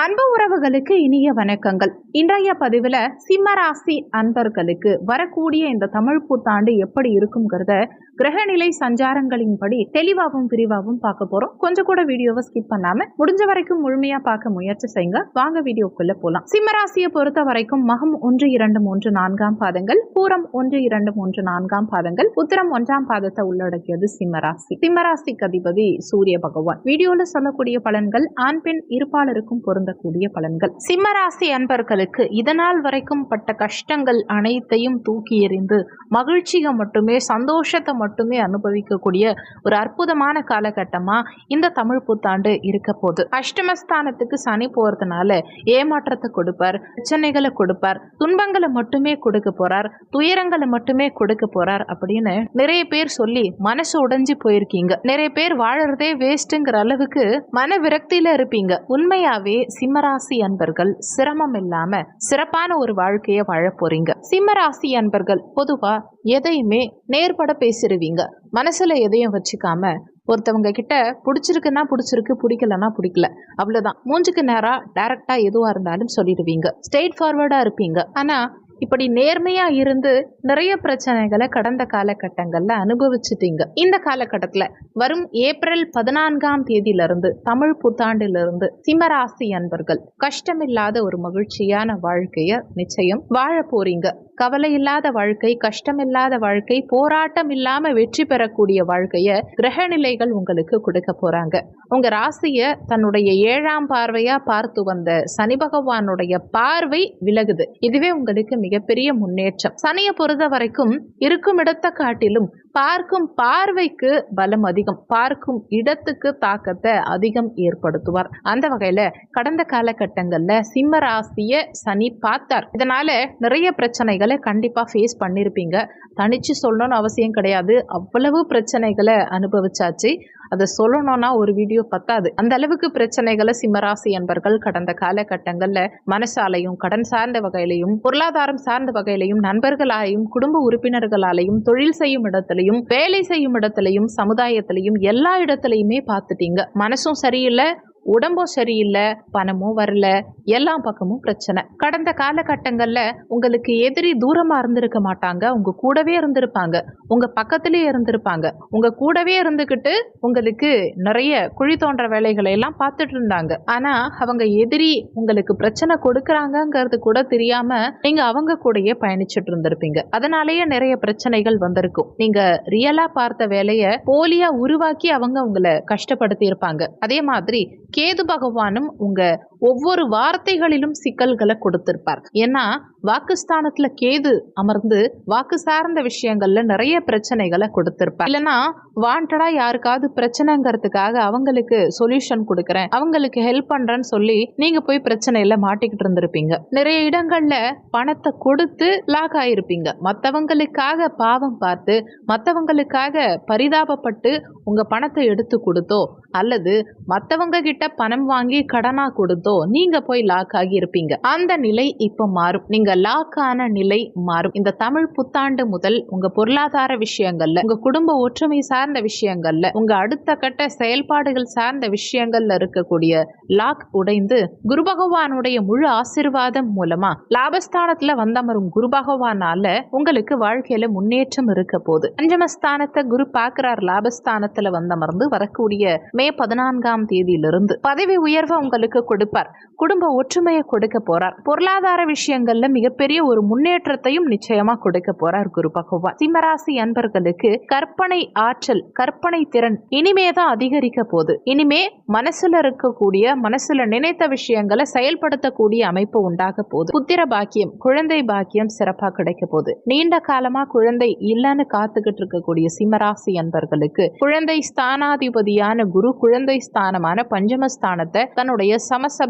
அன்பு உறவுகளுக்கு இனிய வணக்கங்கள். இன்றைய பதிவில் சிம்மராசி அன்பர்களுக்கு வரக்கூடிய இந்த தமிழ் புத்தாண்டு எப்படி இருக்குங்கிறத கிரகநிலை சஞ்சாரங்களின்படி தெளிவாகவும் விரிவாகவும் பார்க்க போறோம். கொஞ்சம் கூட வீடியோவை ஸ்கிப் பண்ணாம முடிஞ்ச வரைக்கும் முழுமையா பார்க்க முயற்சி செய்யுங்க. வாங்க வீடியோக்குள்ள போலாம். சிம்மராசியை பொறுத்த வரைக்கும் மகம் ஒன்று இரண்டு மூன்று நான்காம் பாதங்கள் பூரம் ஒன்று இரண்டு மூன்று நான்காம் பாதங்கள் உத்தரம் ஒன்றாம் பாதத்தை உள்ளடக்கியது சிம்மராசி. சிம்மராசிக்கு அதிபதி சூரிய பகவான். வீடியோல சொல்லக்கூடிய பலன்கள் ஆண் பெண் இருப்பாளருக்கும் பொருந்தக்கூடிய பலன்கள். சிம்மராசி அன்பர்களுக்கு இதனால் வரைக்கும் பட்ட கஷ்டங்கள் அனைத்தையும் தூக்கி எறிந்து மகிழ்ச்சியை மட்டுமே சந்தோஷத்தை மட்டுமே அனுபவிக்கக்கூடிய ஒரு அற்புதமான காலகட்டமா இந்த தமிழ் புத்தாண்டு இருக்க போகுது. அஷ்டமஸ்தானத்துக்கு சனி போறதுனால ஏமாற்றத்தை கொடுப்பார் பிரச்சனைகளை கொடுப்பார் துன்பங்களை மட்டுமே கொடுக்க போறார் துயரங்களை மட்டுமே கொடுக்க போறார் அப்படின்னு நிறைய பேர் சொல்லி மனசு உடைஞ்சு போயிருக்கீங்க. நிறைய பேர் வாழறதே வேஸ்ட்டுங்கிற அளவுக்கு மன விரக்தியில இருப்பீங்க. உண்மையாவே சிம்மராசி அன்பர்கள் சிரமம் இல்லாம சிறப்பான ஒரு வாழ்க்கையை வாழ போறீங்க. சிம்மராசி அன்பர்கள் பொதுவா எதையுமே நேர்பட பேசிடுவீங்க மனசில் எதையும் வச்சுக்காம ஒருத்தவங்க கிட்ட பிடிச்சிருக்குன்னா பிடிச்சிருக்கு பிடிக்கலன்னா பிடிக்கல. அவ்வளோதான் மூஞ்சுக்கு நேராக டேரெக்டாக எதுவாக இருந்தாலும் சொல்லிடுவீங்க. ஸ்ட்ரெயிட் ஃபார்வர்டாக இருப்பீங்க. ஆனால் இப்படி நேர்மையா இருந்து நிறைய பிரச்சனைகளை கடந்த காலகட்டங்கள்ல அனுபவிச்சுட்டீங்க. இந்த காலகட்டத்துல வரும் ஏப்ரல் பதினான்காம் தேதியிலிருந்து தமிழ் புத்தாண்டிலிருந்து சிம்மராசி அன்பர்கள் கஷ்டமில்லாத ஒரு மகிழ்ச்சியான வாழ்க்கைய நிச்சயம் வாழ போறீங்க. கவலை இல்லாத வாழ்க்கை கஷ்டமில்லாத வாழ்க்கை போராட்டம் இல்லாம வெற்றி பெறக்கூடிய வாழ்க்கைய கிரகநிலைகள் உங்களுக்கு கொடுக்க போறாங்க. உங்க ராசிய தன்னுடைய ஏழாம் பார்வையா பார்த்து வந்த சனி பகவானுடைய பார்வை விலகுது. இதுவே உங்களுக்கு மிகப்பெரிய முன்னேற்றம். சனியை பொறுத்த வரைக்கும் இருக்கும் இடத்தை காட்டிலும் பார்க்கும் பார்வைக்கு பலம் அதிகம். பார்க்கும் இடத்துக்கு தாக்கத்தை அதிகம் ஏற்படுத்துவார். அந்த வகையில கடந்த காலகட்டங்கள்ல சிம்ம ராசிய சனி பார்த்தார். இதனால நிறைய பிரச்சனைகளை கண்டிப்பா ஃபேஸ் பண்ணிருப்பீங்க. தனிச்சு சொல்லணும்னு அவசியம் கிடையாது. அவ்வளவு பிரச்சனைகளை அனுபவிச்சாச்சு. அதை சொல்லணும்னா ஒரு வீடியோ பத்தாது. அந்த அளவுக்கு பிரச்சனைகளை சிம்மராசி என்பர்கள் கடந்த காலகட்டங்களில் மனசாலையும் கடன் சார்ந்த வகையிலையும் பொருளாதாரம் சார்ந்த வகையிலையும் நண்பர்களாலையும் குடும்ப உறுப்பினர்களாலையும் தொழில் செய்யும் இடத்துலையும் வேலை செய்யும் இடத்துலையும் சமுதாயத்திலையும் எல்லா இடத்துலையுமே பார்த்துட்டீங்க. மனசும் சரியில்லை. உடம்பும் சரியில்லை பணமும் வரல எல்லா பக்கமும் பிரச்சனை. கடந்த காலகட்டங்களில் உங்களுக்கு எதிரி தூரமாக இருந்திருக்க மாட்டாங்க உங்க கூடவே இருந்திருப்பாங்க உங்க பக்கத்திலே இருந்திருப்பாங்க. உங்க கூடவே இருந்துக்கிட்டு உங்களுக்கு நிறைய குழி தோன்ற வேலைகளை எல்லாம் பார்த்துட்டு இருந்தாங்க. ஆனா அவங்க எதிரி உங்களுக்கு பிரச்சனை கொடுக்குறாங்கங்கிறது கூட தெரியாம நீங்க அவங்க கூடயே பயணிச்சுட்டு இருந்திருப்பீங்க. அதனாலேயே நிறைய பிரச்சனைகள் வந்திருக்கும். நீங்க ரியலா பார்த்த வேலையை போலியா உருவாக்கி அவங்க உங்களை கஷ்டப்படுத்தி இருப்பாங்க அதே மாதிரி கேது பகவானும் உங்கள் ஒவ்வொரு வார்த்தைகளிலும் சிக்கல்களை கொடுத்திருப்பார். ஏன்னா வாக்குஸ்தானத்துல கேது அமர்ந்து வாக்கு சார்ந்த விஷயங்கள்ல நிறைய பிரச்சனைகளை கொடுத்திருப்பார். இல்லைன்னா வாண்டடா யாருக்காவது பிரச்சனைங்கிறதுக்காக அவங்களுக்கு சொல்யூஷன் கொடுக்குறேன். அவங்களுக்கு ஹெல்ப் பண்றேன்னு சொல்லி நீங்க போய் பிரச்சனையில மாட்டிக்கிட்டு இருந்திருப்பீங்க. நிறைய இடங்கள்ல பணத்தை கொடுத்து லாக் ஆயிருப்பீங்க. மற்றவங்களுக்காக பாவம் பார்த்து மற்றவங்களுக்காக பரிதாபப்பட்டு உங்க பணத்தை எடுத்து கொடுத்தோ அல்லது மற்றவங்க கிட்ட பணம் வாங்கி கடனா கொடுத்தோ நீங்க போய் லாக் ஆகி இருப்பீங்க அந்த நிலை இப்ப மாறும். நீங்க லாக் ஆன நிலை மாறும். இந்த தமிழ் புத்தாண்டு முதல் உங்க பொருளாதார விஷயங்கள்ல உங்க குடும்ப ஒற்றுமை சார்ந்த விஷயங்கள்ல உங்க அடுத்த கட்ட செயல்பாடுகள் சார்ந்த விஷயங்கள்ல இருக்கக்கூடிய லாக் உடைந்து குரு பகவானுடைய முழு ஆசிர்வாதம் மூலமா லாபஸ்தானத்துல வந்தமரும் குரு பகவானால உங்களுக்கு வாழ்க்கையில முன்னேற்றம் இருக்க போகுது. பஞ்சமஸ்தானத்தை குரு பாக்குறார் லாபஸ்தானத்துல வந்தமர்ந்து வரக்கூடிய மே பதினான்காம் தேதியிலிருந்து. பதவி உயர்வை உங்களுக்கு கொடுப்பார். குடும்ப ஒற்றுமையை கொடுக்க போறார். பொருளாதார விஷயங்கள்ல மிகப்பெரிய ஒரு முன்னேற்றத்தையும் நிச்சயமா கொடுக்க போறார் குரு பகவான். சிம்மராசி அன்பர்களுக்கு கற்பனை ஆற்றல் கற்பனை திறன் இனிமேதான் அதிகரிக்க போகுது. இனிமே மனசுல இருக்கக்கூடிய மனசுல நினைத்த விஷயங்களை செயல்படுத்தக்கூடிய அமைப்பு உண்டாக போகுது. புத்திர பாக்கியம் குழந்தை பாக்கியம் சிறப்பா கிடைக்க போகுது. நீண்ட காலமா குழந்தை இல்லைன்னு காத்துக்கிட்டு இருக்கக்கூடிய சிம்மராசி அன்பர்களுக்கு குழந்தை ஸ்தானாதிபதியான குரு குழந்தை ஸ்தானமான பஞ்சமஸ்தானத்தை தன்னுடைய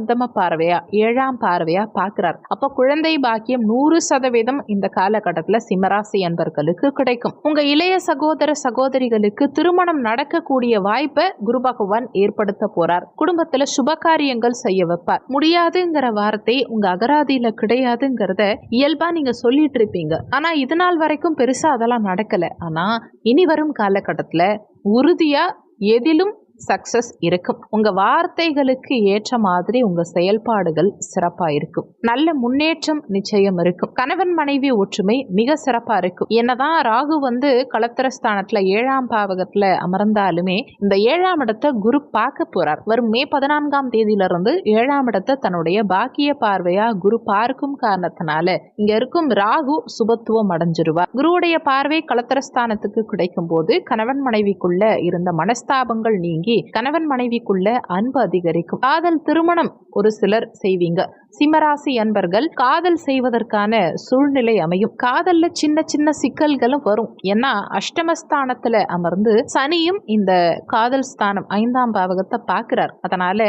சமசப்தம பார்வையா ஏழாம் பார்வையா பார்க்கிறார். அப்ப குழந்தை பாக்கியம் நூறு சதவீதம் இந்த காலகட்டத்துல சிம்மராசி அன்பர்களுக்கு கிடைக்கும். உங்க இளைய சகோதர சகோதரிகளுக்கு திருமணம் நடக்கக்கூடிய வாய்ப்பை குரு பகவான் ஏற்படுத்த போறார். குடும்பத்துல சுப காரியங்கள் செய்ய வைப்பார். முடியாதுங்கிற வார்த்தை உங்க அகராதியில கிடையாதுங்கிறத இயல்பா நீங்க சொல்லிட்டு இருப்பீங்க. ஆனா இது நாள் வரைக்கும் பெருசா அதெல்லாம் நடக்கல. ஆனா இனி வரும் காலகட்டத்துல உறுதியா எதிலும் சக்சஸ் இருக்கும். உங்க வார்த்தைகளுக்கு ஏற்ற மாதிரி உங்க செயல்பாடுகள் சிறப்பா இருக்கும். நல்ல முன்னேற்றம் நிச்சயம் இருக்கும். கணவன் மனைவி ஒற்றுமை மிக சிறப்பா இருக்கும். என்னதான் ராகு வந்து களத்திரஸ்தானத்துல ஏழாம் பாவகத்துல அமர்ந்தாலுமே இந்த ஏழாம் இடத்தை குரு பார்க்க போறார். வரும் மே பதினான்காம் தேதியிலிருந்து ஏழாம் இடத்தை தன்னுடைய பாக்கிய பார்வையா குரு பார்க்கும் காரணத்தினால இங்க இருக்கும் ராகு சுபத்துவம் அடைஞ்சிருவார். குருவுடைய பார்வை கலத்திரஸ்தானத்துக்கு கிடைக்கும் போது கணவன் மனைவிக்குள்ள இருந்த மனஸ்தாபங்கள் நீங்கி கணவன் மனைவிக்குள்ள அன்பு அதிகரிக்கும். காதல் திருமணம் ஒரு சிலர் செய்வீங்க. சிம்மராசி அன்பர்கள் காதல் செய்வதற்கான சூழ்நிலை அமையும். காதல்ல சின்ன சின்ன சிக்கல்களும் வரும். ஏன்னா அஷ்டமஸ்தானத்துல அமர்ந்து சனியும் இந்த காதல் ஸ்தானம் ஐந்தாம் பாவகத்தை பார்க்கிறார். அதனால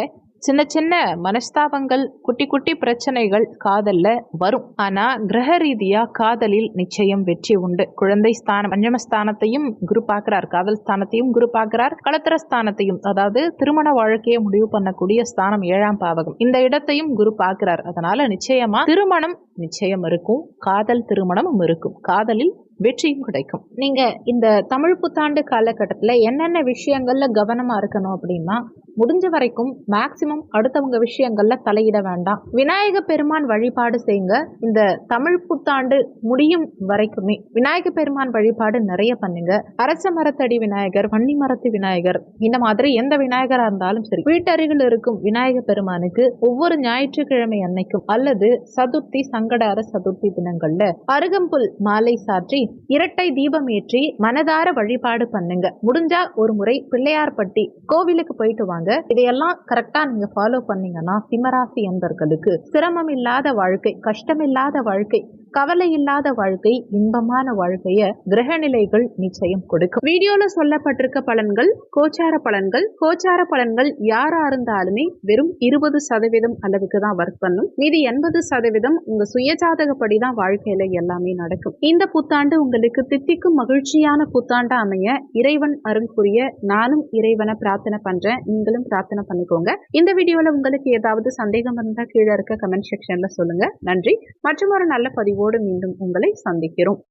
சின்ன சின்ன மனஸ்தாபங்கள் குட்டி குட்டி பிரச்சனைகள் காதலில் வரும். ஆனால் கிரக ரீதியாக காதலில் நிச்சயம் வெற்றி உண்டு. குழந்தை ஸ்தானம் பஞ்சமஸ்தானத்தையும் குரு பார்க்கிறார். காதல் ஸ்தானத்தையும் குரு பார்க்கிறார். களத்திர ஸ்தானத்தையும் அதாவது திருமண வாழ்க்கையை முடிவு பண்ணக்கூடிய ஸ்தானம் ஏழாம் பாவகம். இந்த இடத்தையும் குரு பார்க்கிறார். அதனால நிச்சயமா திருமணம் நிச்சயம் இருக்கும். காதல் திருமணமும் இருக்கும். காதலில் வெற்றியும் கிடைக்கும். நீங்க இந்த தமிழ் புத்தாண்டு காலகட்டத்தில் என்னென்ன விஷயங்கள்ல கவனமா இருக்கணும் அப்படின்னா முடிஞ்ச வரைக்கும் மேக்சிமம் அடுத்தவங்க விஷயங்கள்ல தலையிட வேண்டாம். விநாயக பெருமான் வழிபாடு செய்யுங்க. இந்த தமிழ் புத்தாண்டு முடியும் வரைக்குமே விநாயக பெருமான் வழிபாடு நிறைய பண்ணுங்க. அரச மரத்தடி விநாயகர் வன்னி மரத்து விநாயகர் இந்த மாதிரி எந்த விநாயகரா இருந்தாலும் சரி. வீட்டருகில் இருக்கும் விநாயக பெருமானுக்கு ஒவ்வொரு ஞாயிற்றுக்கிழமை அன்னைக்கும் அல்லது சதுர்த்தி சங்கடார சதுர்த்தி தினங்கள்ல அருகம்புல் மாலை சாற்றி இரட்டை தீபம் ஏற்றி மனதார வழிபாடு பண்ணுங்க. முடிஞ்சா ஒரு முறை பிள்ளையார்பட்டி கோவிலுக்கு போயிட்டு வாங்க. இதையெல்லாம் கரெக்டா நீங்க ஃபாலோ பண்ணீங்கன்னா சிம்மராசி என்பர்களுக்கு சிரமம் இல்லாத வாழ்க்கை கஷ்டம் இல்லாத வாழ்க்கை கவலை இல்லாத வாழ்க்கை இன்பமான வாழ்க்கைய கிரகநிலைகள் நிச்சயம் கொடுக்கும். வீடியோல சொல்லப்பட்டிருக்க பலன்கள் கோச்சார பலன்கள். கோச்சார பலன்கள் யாரா இருந்தாலுமே வெறும் இருபது சதவீதம் அளவுக்கு தான் ஒர்க் பண்ணும். மீதி எண்பது சதவீதம் உங்க சுயஜாதகப்படி தான் வாழ்க்கையில எல்லாமே நடக்கும். இந்த புத்தாண்டு உங்களுக்கு தித்திக்கும் மகிழ்ச்சியான புத்தாண்டா அமைய இறைவன் அருள் புரிய நானும் இறைவனை பிரார்த்தனை பண்றேன். நீங்களும் பிரார்த்தனை பண்ணிக்கோங்க. இந்த வீடியோல உங்களுக்கு ஏதாவது சந்தேகம் இருந்தா கீழே இருக்க கமெண்ட் செக்ஷன்ல சொல்லுங்க. நன்றி. மற்றும் ஒரு நல்ல பதிவு பதிவோடு மீண்டும் உங்களை சந்திக்கிறோம்.